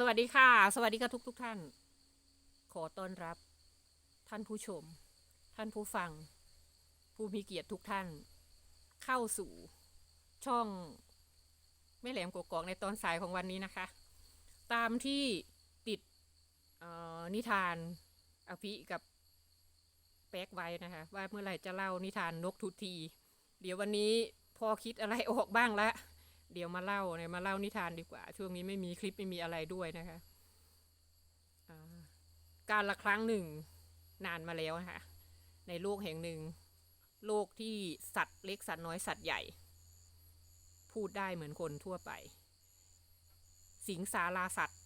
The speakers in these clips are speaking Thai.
สวัสดีค่ะ สวัสดีค่ะทุกทุกท่าน ขอต้อนรับ ท่านผู้ชม ท่านผู้ฟัง ผู้มีเกียรติทุกท่าน เข้าสู่ช่องแม่แหลมกกอกในตอนสายของวันนี้นะคะ ตามที่ติดนิทานอภิกับแป๊กไว้นะคะ ว่าเมื่อไหร่จะเล่านิทานนกทุที เดี๋ยววันนี้พอคิดอะไรออกบ้างและ เดี๋ยวมาเล่าเนี่ยมาเล่านิทานดีกว่า ช่วงนี้ไม่มีคลิปไม่มีอะไรด้วยนะคะการละครั้งหนึ่งนานมาแล้วนะคะในโลกแห่งหนึ่ง โลกที่สัตว์เล็กสัตว์น้อยสัตว์ใหญ่ พูดได้เหมือนคนทั่วไป สิงสาราสัตว์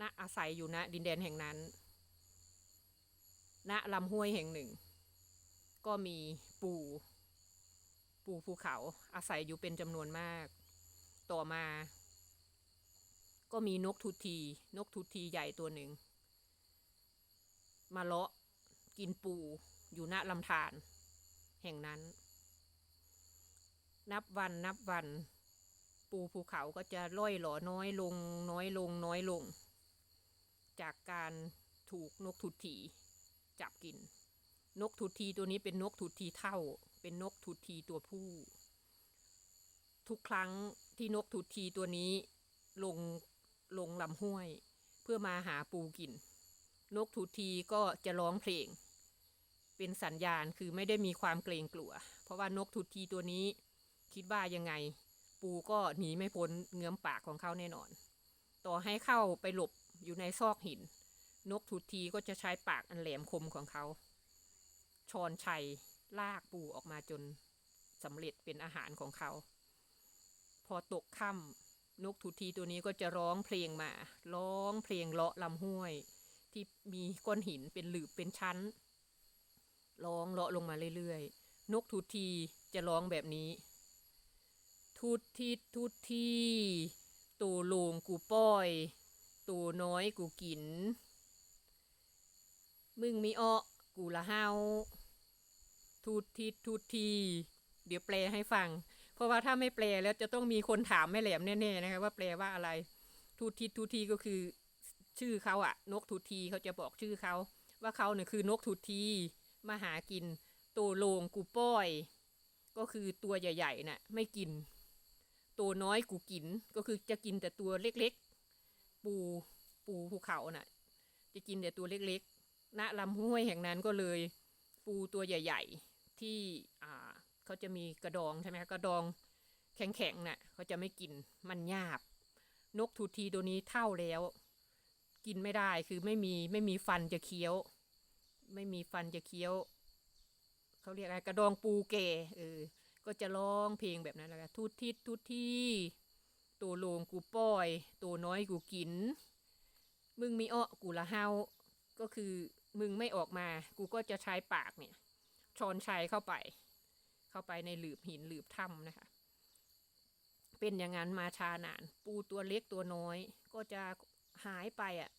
ณอาศัยอยู่ณดินแดนแห่งนั้น ณลำห้วยแห่งหนึ่ง ก็มีปู่ ปูภูเขาอาศัยอยู่เป็นจำนวนมาก ต่อมา ก็มีนกทุที นกทุทีใหญ่ตัวหนึ่ง มาเลาะกินปูอยู่ณลำธารแห่งนั้น นับวันนับวัน ปูภูเขาก็จะล่อยหลอน้อยลง น้อยลง น้อยลง จากการถูกนกทุทีจับกิน นกทุทีตัวนี้เป็นนกทุทีเท่า เป็นนกทุทีตัวผู้ ทุกครั้งที่นกทุทีตัวนี้ลงลงลำห้วย เพื่อมาหาปูกิน นกทุทีก็จะร้องเพลง เป็นสัญญาณคือไม่ได้มีความเกรงกลัว เพราะว่านกทุทีตัวนี้คิดว่ายังไง ปูก็หนีไม่พ้นเงื้อมปากของเขาแน่นอน ต่อให้เข้าไปหลบอยู่ในซอกหิน นกทุทีก็จะใช้ปากอันแหลมคมของเขาชอนชัย ลากปูออกมาจนสำเร็จเป็นอาหารของเขา พอตกค่ำนกทุทีตัวนี้ก็จะร้องเพลงมา ร้องเพลงเลาะลำห้วย ที่มีก้อนหินเป็นหลืบเป็นชั้น ร้องเลาะลงมาเรื่อยๆ นกทุทีจะร้องแบบนี้ ทุทิดทุทีตูโลงกูป้อย ตูน้อยกูกิน มึงมีอ้อกูละเฮา ทูทิดทูที เดี๋ยวแปลให้ฟัง เพราะว่าถ้าไม่แปลแล้วจะต้องมีคนถามแม่แหลมแน่ๆนะคะว่าแปลว่าอะไร ทูทิดทูทีก็คือ ชื่อเขาอะนกทูทีเขาจะบอกชื่อเขาว่าเขาเนี่ยคือนกทูทีมาหากิน ตัวโลงกูป้อย ก็คือตัวใหญ่ๆน่ะไม่กิน ตัวน้อยกูกินก็คือจะกินแต่ตัวเล็กๆ ปูปูภูเขาน่ะ จะกินแต่ตัวเล็กๆณลำห้วยแห่งนั้นก็เลย ปูตัวใหญ่ ๆ ที่อ่าเขาจะมีกระดองใช่ไหมกระดองแข็งๆน่ะเขาจะไม่กินมันหยาบ นกทูทีตัวนี้เท่าแล้ว กินไม่ได้คือไม่มีไม่มีฟันจะเคี้ยว ไม่มีฟันจะเคี้ยวเขาเรียกอะไรกระดองปูแก่เออก็จะร้องเพลงแบบนั้นแหละทุทิดทุทีตัวโลงกูป้อย ตัวน้อยกูกิน มึงมีอ้อกูละเฮาก็คือมึงไม่ออกมา กูก็จะใช้ปากเนี่ย ชอนชัยเข้าไป เข้าไปในหลืบหินหลืบถ้ำนะคะ เป็นอย่างนั้นมาชานาน ปูตัวเล็กตัวน้อย ก็จะหายไปอะ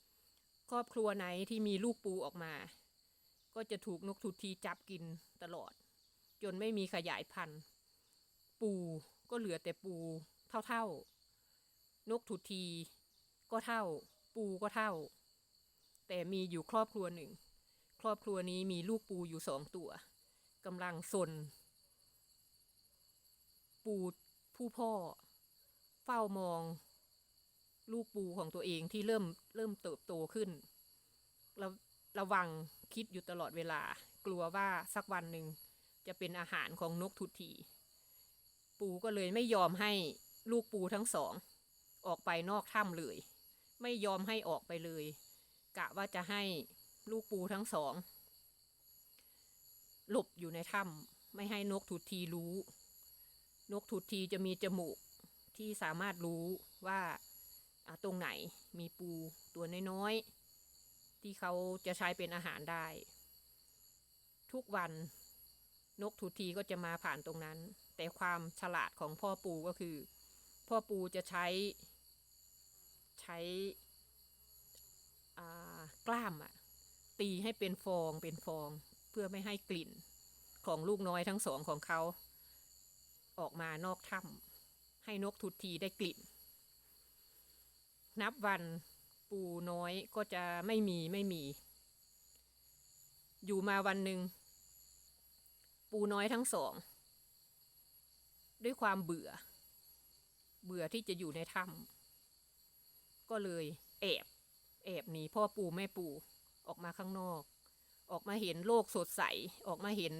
ครอบครัวไหนที่มีลูกปูออกมา ก็จะถูกนกทุทีจับกินตลอด จนไม่มีขยายพันธุ์ ปูก็เหลือแต่ปูเท่าๆ นกทุทีก็เท่า ปูก็เท่า แต่มีอยู่ครอบครัวหนึ่ง ครอบครัวนี้มีลูกปูอยู่สองตัว กำลังสน ปูผู้พ่อ เฝ้ามอง ลูกปูของตัวเองที่เริ่มเริ่มเติบโตขึ้นระระวังคิดอยู่ตลอดเวลา กลัวว่าสักวันหนึ่งจะเป็นอาหารของนกทุทีปูก็เลยไม่ยอมให้ลูกปูทั้งสอง ออกไปนอกถ้ำเลย ไม่ยอมให้ออกไปเลย กะว่าจะให้ลูกปูทั้งสอง หลบอยู่ในถ้ำไม่ให้นกทุทีรู้ นกทุทีจะมีจมูกที่สามารถรู้ว่าตรงไหนมีปูตัวน้อยๆที่เขาจะใช้เป็นอาหารได้ ทุกวันนกทุทีก็จะมาผ่านตรงนั้น แต่ความฉลาดของพ่อปูก็คือ พ่อปูจะใช้ใช้กล้ามอะตีให้เป็นฟองเป็นฟอง เพื่อไม่ให้กลิ่นของลูกน้อยทั้งสองของเขา ออกมานอกถ้ำให้นกทุทีได้กลิ่น นับวันปูน้อยก็จะไม่มีไม่มี อยู่มาวันหนึ่ง ปูน้อยทั้งสอง ด้วยความเบื่อ เบื่อที่จะอยู่ในถ้ำก็เลยแอบแอบหนีพ่อปูแม่ปูออกมาข้างนอก ออกมาเห็นโลกสดใส ออกมาเห็น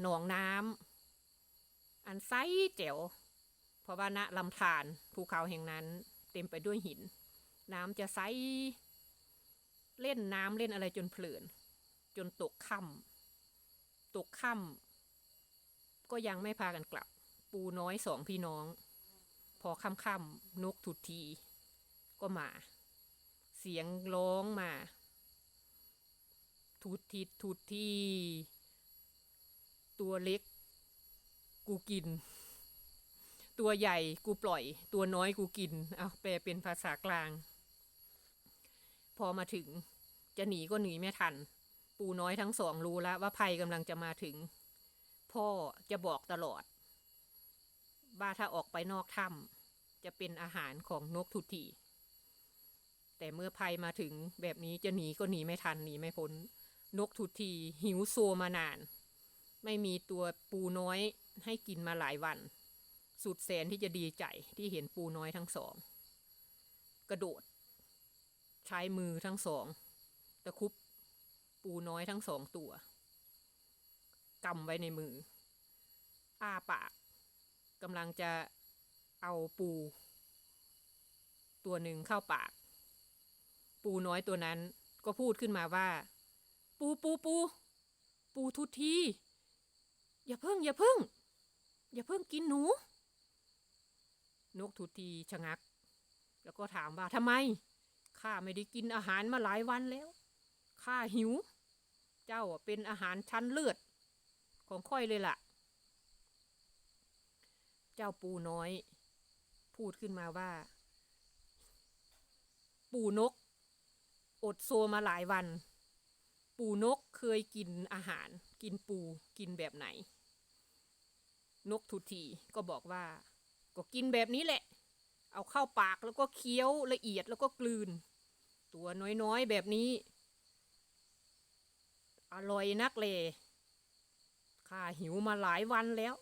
หนองน้ำอันใสแจ๋วเพราะว่าณลำธารภูเขาแห่งนั้น เต็มไปด้วยหิน น้ำจะใสเล่นน้ำเล่นอะไรจนเพลิน จนตกค่ำตกค่ำก็ยังไม่พากันกลับ ปูน้อยสองพี่น้อง พอค่ำๆนกทุดที ก็มา เสียงร้องมา ทุดทิดทุดที ตัวเล็ก กูกิน ตัวใหญ่กูปล่อย ตัวน้อยกูกิน เอาแปลเป็นภาษากลาง พอมาถึง จะหนีก็หนีไม่ทัน ปูน้อยทั้งสองรู้แล้วว่าภัยกำลังจะมาถึง พ่อจะบอกตลอดว่าถ้าออกไปนอกถ้ำจะเป็นอาหารของนกทุทีแต่เมื่อภัยมาถึงแบบนี้จะหนีก็หนีไม่ทันหนีไม่พ้น นกทุทีหิวโซมานาน ไม่มีตัวปูน้อยให้กินมาหลายวัน สุดแสนที่จะดีใจที่เห็นปูน้อยทั้งสอง กระโดด ใช้มือทั้งสอง ตะคุบปูน้อยทั้งสองตัวกำไว้ในมือ อ้าปากกำลังจะเอาปู ตัวหนึ่งเข้าปาก ปูน้อยตัวนั้นก็พูดขึ้นมาว่า ปูปูปู ปูทุที อย่าเพิ่ง อย่าเพิ่ง อย่าเพิ่งกินหนู นกทุทีชะงัก แล้วก็ถามว่าทำไมข้าไม่ได้กินอาหารมาหลายวันแล้วข้าหิว เจ้าอะเป็นอาหารชั้นเลือด ของค่อยเลยล่ะ เจ้าปูน้อย พูดขึ้นมาว่า ปูนก อดโซมาหลายวัน ปูนกเคยกินอาหาร กินปูกินแบบไหน นกทุทีก็บอกว่า ก็กินแบบนี้แหละ เอาเข้าปากแล้วก็เคี้ยวละเอียดแล้วก็กลืน ตัวน้อยๆแบบนี้ อร่อยนักเลยข้าหิวมาหลายวันแล้ว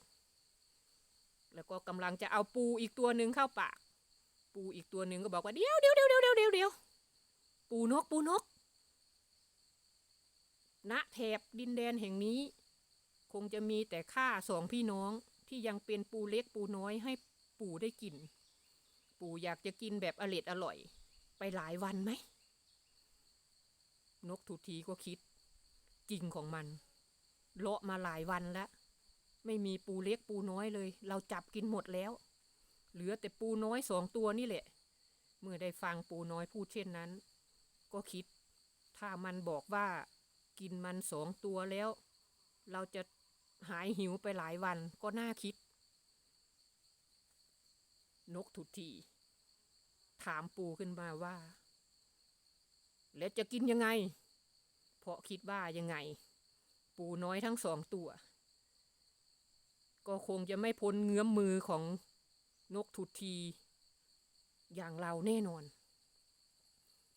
แล้วก็กำลังจะเอาปูอีกตัวหนึ่งเข้าปาก ปูอีกตัวหนึ่งก็บอกว่าเดี๋ยวเดี๋ยวเดี๋ยวเดี๋ยวเดี๋ยวเดี๋ยวปูนกปูนก ณแถบดินแดนแห่งนี้ คงจะมีแต่ข้าสองพี่น้องที่ยังเป็นปูเล็กปูน้อยให้ปู่ได้กิน ปู่อยากจะกินแบบอร่อยอร่อย ไปหลายวันไหม นกทุทีก็คิด จริงของมัน เลาะมาหลายวันแล้ว ไม่มีปูเล็กปูน้อยเลย เราจับกินหมดแล้ว เหลือแต่ปูน้อยสองตัวนี่แหละ เมื่อได้ฟังปูน้อยพูดเช่นนั้น ก็คิด ถ้ามันบอกว่า กินมันสองตัวแล้ว เราจะหายหิวไปหลายวันก็น่าคิด นกทุทีถามปูขึ้นมาว่า แล้วจะกินยังไง เพราะคิดว่ายังไง ปูน้อยทั้งสองตัว ก็คงจะไม่พ้นเงื้อมมือของนกทุที อย่างเราแน่นอน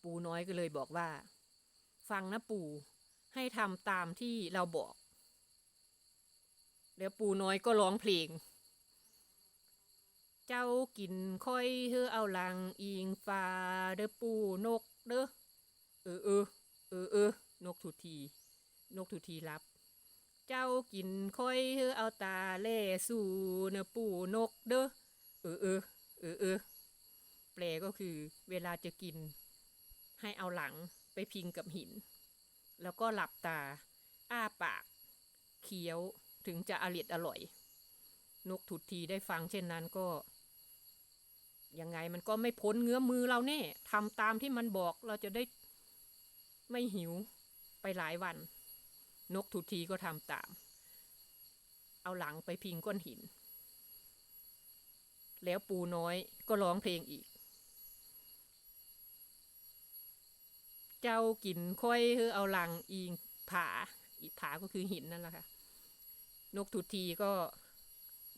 ปูน้อยก็เลยบอกว่า ฟังนะปู่ ให้ทำตามที่เราบอก แล้วปูน้อยก็ร้องเพลง เจ้ากินค่อยเฮอเอาหลังอิงฟ้าเด้อปูนกเด้อเออเออเออเออนกทุที นกทุทีรับ เจ้ากินค่อยเฮอเอาตาแล่สู่เนอปูนกเด้อเออเออเออเออแปลก็คือเวลาจะกินให้เอาหลังไปพิงกับหิน แล้วก็หลับตา อ้าปาก เคี้ยวถึงจะอร่อยอร่อย นกถุดทีได้ฟังเช่นนั้นก็ ยังไงมันก็ไม่พ้นเงื้อมือเราแน่ทำตามที่มันบอกเราจะได้ไม่หิวไปหลายวัน นกถุดทีก็ทำตาม เอาหลังไปพิงก้อนหิน แล้วปูน้อยก็ร้องเพลงอีก เจ้ากินค่อยเฮอเอาหลังอิงผา อีผาก็คือหินนั่นแหละค่ะ นกทุทีก็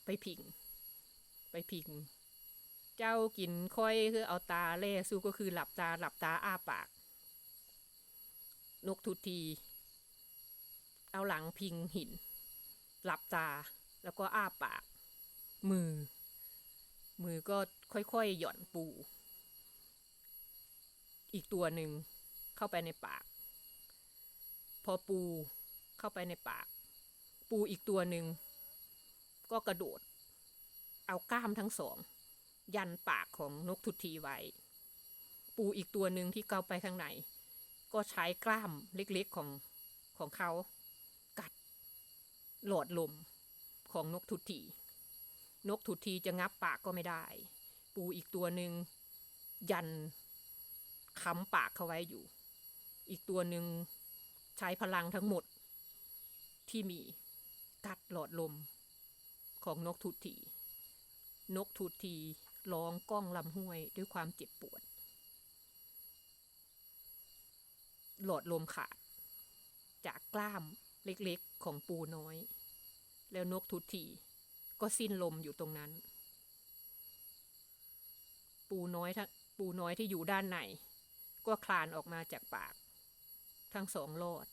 ไปพิง ไปพิง เจ้ากินค่อยคือเอาตาแล่สู้ก็คือหลับตาหลับตาอ้าปาก นกทุที เอาหลังพิงหิน หลับตาแล้วก็อ้าปาก มือ มือก็ค่อยๆหย่อนปู อีกตัวหนึ่ง เข้าไปในปาก พอปูเข้าไปในปาก ปูอีกตัวหนึ่งก็กระโดด เอาก้ามทั้งสอง ยันปากของนกทุทีไว้ ปูอีกตัวหนึ่งที่เข้าไปข้างในก็ใช้กล้ามเล็กๆของของเขา กัด หลอดลมของนกทุทีนกทุทีจะงับปากก็ไม่ได้ ปูอีกตัวหนึ่งยันค้ำปากเขาไว้อยู่ อีกตัวหนึ่งใช้พลังทั้งหมดที่มีกัดหลอดลมของนกทุที นกทุทีร้องก้องลำห้วยด้วยความเจ็บปวด หลอดลมขาด จากกล้ามเล็กๆของปูน้อย แล้วนกทุทีก็สิ้นลมอยู่ตรงนั้น ปูน้อยทั้งปูน้อยที่อยู่ด้านในก็คลานออกมาจากปาก ทั้งสองรอด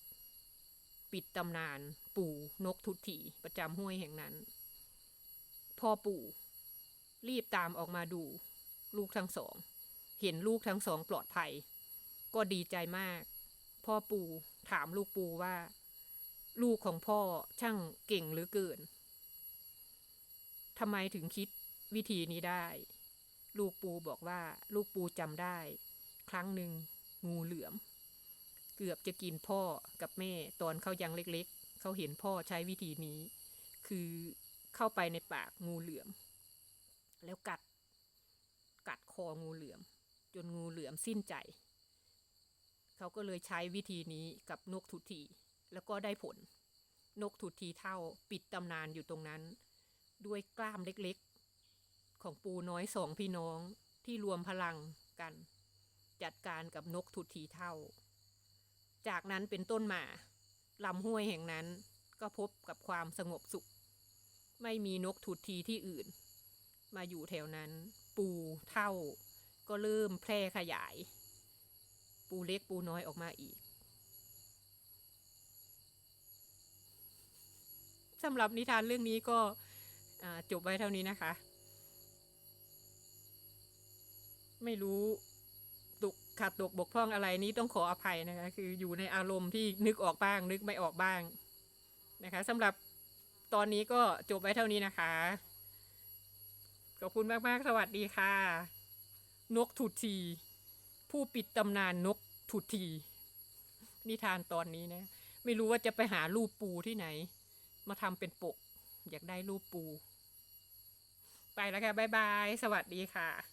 ปิดตำนาน ปู่นกทุทีประจำห้วยแห่งนั้น พ่อปู่ รีบตามออกมาดู ลูกทั้งสอง เห็นลูกทั้งสองปลอดภัย ก็ดีใจมาก พ่อปู่ถามลูกปู่ว่า ลูกของพ่อช่างเก่งหลือเกินทำไมถึงคิดวิธีนี้ได้ ลูกปูบอกว่าลูกปูจำได้ ครั้งหนึ่งงูเหลือม กือบจะกินพ่อกับแม่ตอนเขายังเล็กๆ เขาเห็นพ่อใช้วิธีนี้ คือเข้าไปในปากงูเหลือม แล้วกัด กัดคองูเหลือม จนงูเหลือมสิ้นใจ เขาก็เลยใช้วิธีนี้กับนกทุทีแล้วก็ได้ผล นกทุทีเท่าปิดตำนานอยู่ตรงนั้น ด้วยกล้ามเล็กๆ ของปูน้อยสองพี่น้องที่รวมพลังกัน จัดการกับนกทุทีเท่า จากนั้นเป็นต้นมาลำห้วยแห่งนั้นก็พบกับความสงบสุข ไม่มีนกทุทีที่อื่น มาอยู่แถวนั้น ปูเท่า ก็เริ่มแพร่ขยาย ปูเล็กปูน้อยออกมาอีกสำหรับนิทานเรื่องนี้ก็จบไว้เท่านี้นะคะ ไม่รู้ ขาดตกบกพร่องอะไรนี้ต้องขออภัยนะคะ คืออยู่ในอารมณ์ที่นึกออกบ้าง นึกไม่ออกบ้างนะคะสำหรับตอนนี้ก็จบไว้เท่านี้นะคะ ขอบคุณมาก ๆ สวัสดีค่ะ นกถุที ผู้ปิดตำนานนกถุที นิทานตอนนี้นะ ไม่รู้ว่าจะไปหารูปปูที่ไหน มาทำเป็นปก อยากได้รูปปู ไปแล้วค่ะ บ๊ายบาย สวัสดีค่ะ